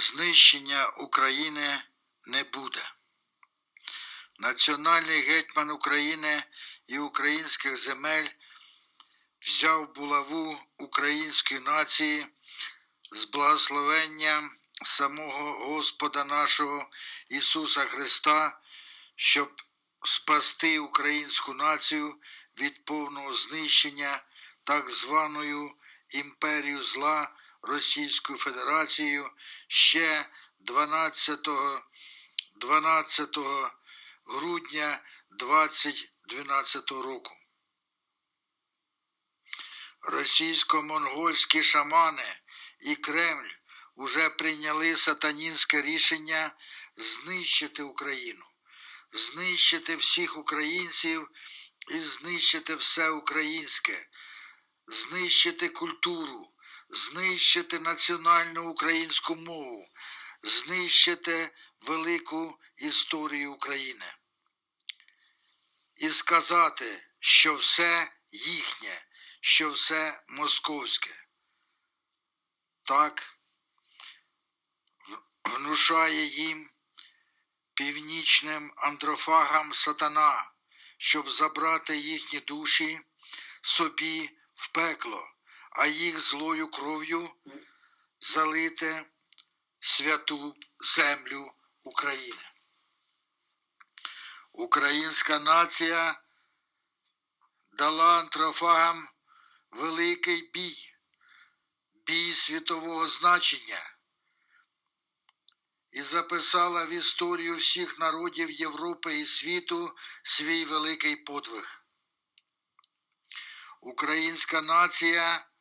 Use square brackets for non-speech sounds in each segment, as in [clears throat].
знищення України не буде. Національний гетьман України і українських земель взяв булаву української нації з благословення самого Господа нашого Ісуса Христа, щоб спасти українську націю від повного знищення так званою імперією зла Російською Федерацією ще 12, 12 грудня 2012 року. Російсько-монгольські шамани і Кремль уже прийняли сатанінське рішення знищити Україну, знищити всіх українців і знищити все українське, знищити культуру, знищити національну українську мову, знищити велику історію України. І сказати, що все їхнє, що все московське. Так внушає їм північним андрофагам сатана, щоб забрати їхні душі собі в пекло, а їх злою кров'ю залити святу землю України. Українська нація дала антрофагам великий бій, бій світового значення і записала в історію всіх народів Європи і світу свій великий подвиг. Українська нація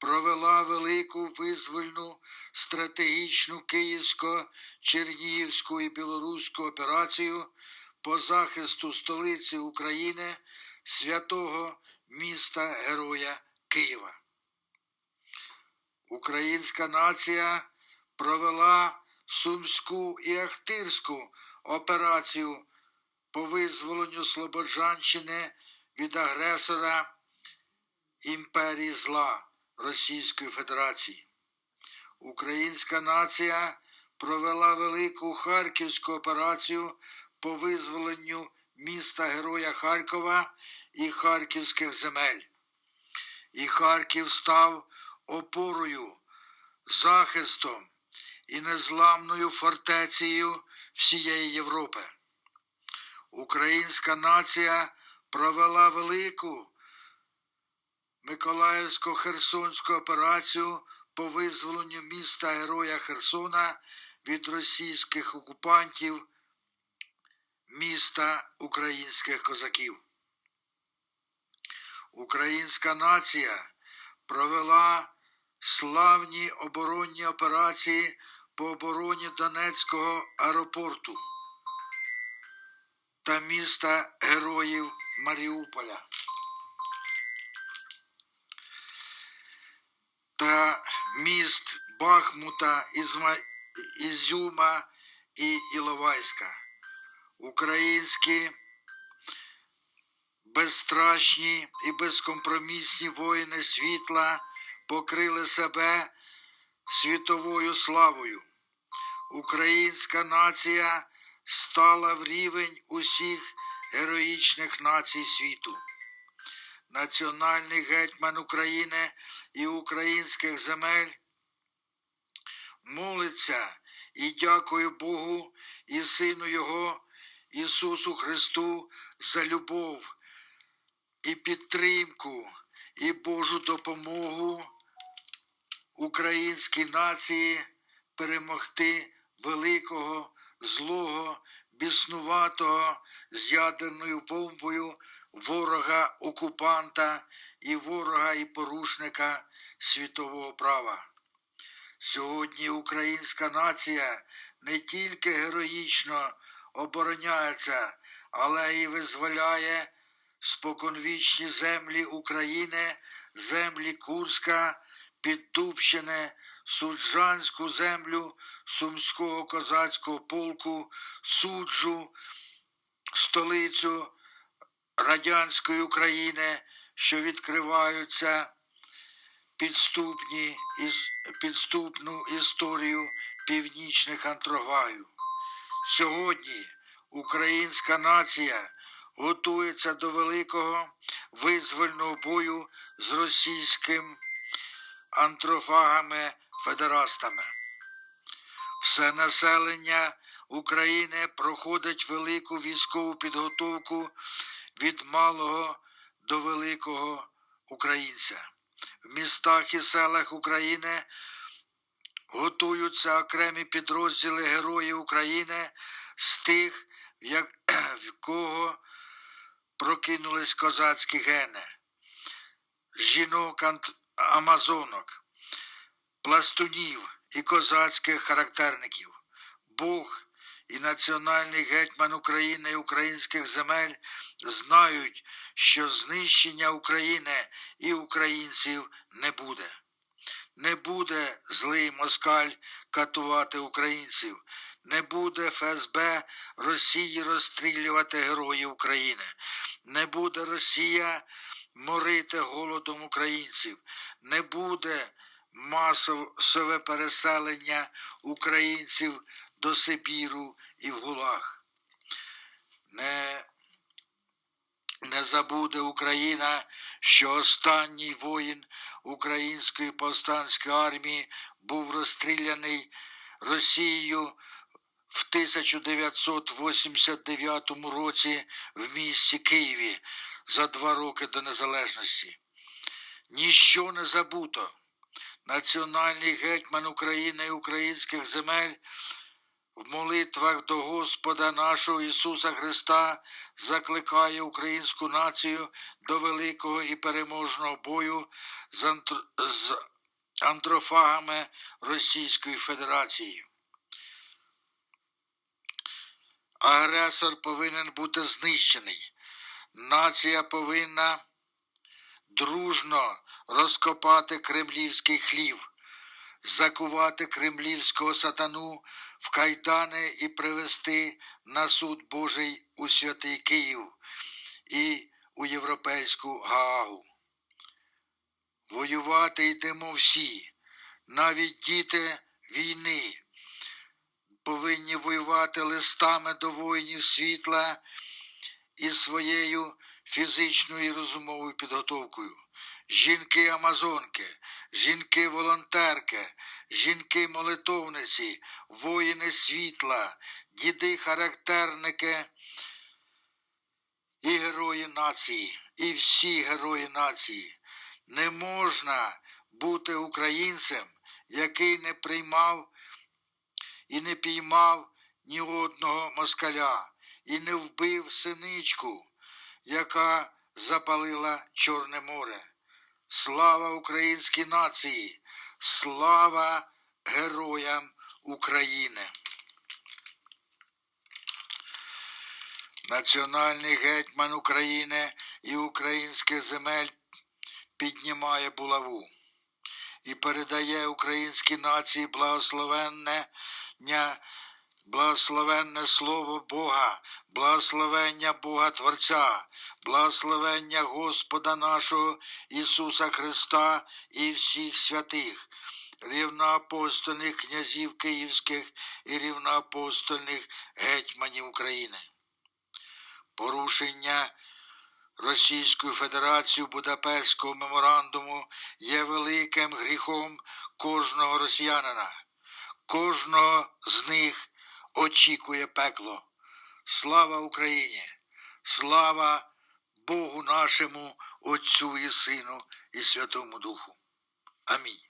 провела велику визвольну стратегічну київсько-чернігівську і білоруську операцію по захисту столиці України святого міста Героя Києва. Українська нація провела Сумську і Ахтирську операцію по визволенню Слободжанщини від агресора імперії зла Російської Федерації. Українська нація провела велику Харківську операцію по визволенню міста Героя Харкова і харківських земель. І Харків став опорою, захистом і незламною фортецею всієї Європи. Українська нація провела велику Миколаївсько-Херсонську операцію по визволенню міста Героя Херсона від російських окупантів міста українських козаків. Українська нація провела славні оборонні операції по обороні Донецького аеропорту та міста Героїв Маріуполя. Та міст Бахмута, Ізма... Ізюма і Іловайська. Українські безстрашні і безкомпромісні воїни світла покрили себе світовою славою. Українська нація стала в рівень усіх героїчних націй світу. Національний гетьман України і українських земель молиться і дякує Богу і Сину Його Ісусу Христу за любов і підтримку і Божу допомогу українській нації перемогти великого, злого, біснуватого з ядерною бомбою ворога окупанта і ворога і порушника світового права. Сьогодні українська нація не тільки героїчно обороняється, але й визволяє споконвічні землі України, землі Курська, Піддубщини, Суджанську землю Сумського козацького полку, суджу, столицю радянської України, що відкриваються підступні, підступну історію північних антрогаю. Сьогодні українська нація готується до великого визвольного бою з російським антрофагами федерастами. Все населення України проходить велику військову підготовку від малого до великого українця. В містах і селах України готуються окремі підрозділи Героїв України з тих, [clears throat] в кого прокинулись козацькі гени, жінок амазонок, пластунів і козацьких характерників. Бог і національний гетьман України і українських земель знають, що знищення України і українців не буде. Не буде злий москаль катувати українців, не буде ФСБ Росії розстрілювати героїв України, не буде Росія морити голодом українців, не буде масове переселення українців до Сибіру і в Гулаг. Не, не забуде Україна, що останній воїн української повстанської армії був розстріляний Росією в 1989 році в місті Києві за два роки до незалежності. Ніщо не забуто. Національний гетьман України і українських земель в молитвах до Господа нашого Ісуса Христа закликає українську націю до великого і переможного бою з, антр... з антрофагами Російської Федерації. Агресор повинен бути знищений. Нація повинна дружно розкопати кремлівський хлів, закувати кремлівського сатану в кайдани і привести на суд Божий у святий Київ і у європейську Гаагу. Воювати йдемо всі, навіть діти війни повинні воювати листами до воїнів світла і своєю фізичною і розумовою підготовкою. Жінки-амазонки, жінки-волонтерки, жінки-молитовниці, воїни світла, діди-характерники і герої нації, і всі герої нації. Не можна бути українцем, який не приймав і не піймав ні одного москаля, і не вбив синичку, яка запалила Чорне море. Слава українській нації! Слава героям України! Національний гетьман України і українських земель піднімає булаву і передає українській нації благословенне благословенне слово Бога, благословення Бога Творця, благословення Господа нашого Ісуса Христа і всіх святих, рівноапостольних князів Київських і рівноапостольних гетьманів України. Порушення Російською Федерацією Будапештського меморандуму є великим гріхом кожного росіянина. Кожного з них очікує пекло. Слава Україні! Слава Богу нашому, Отцю і Сину і Святому Духу. Амінь.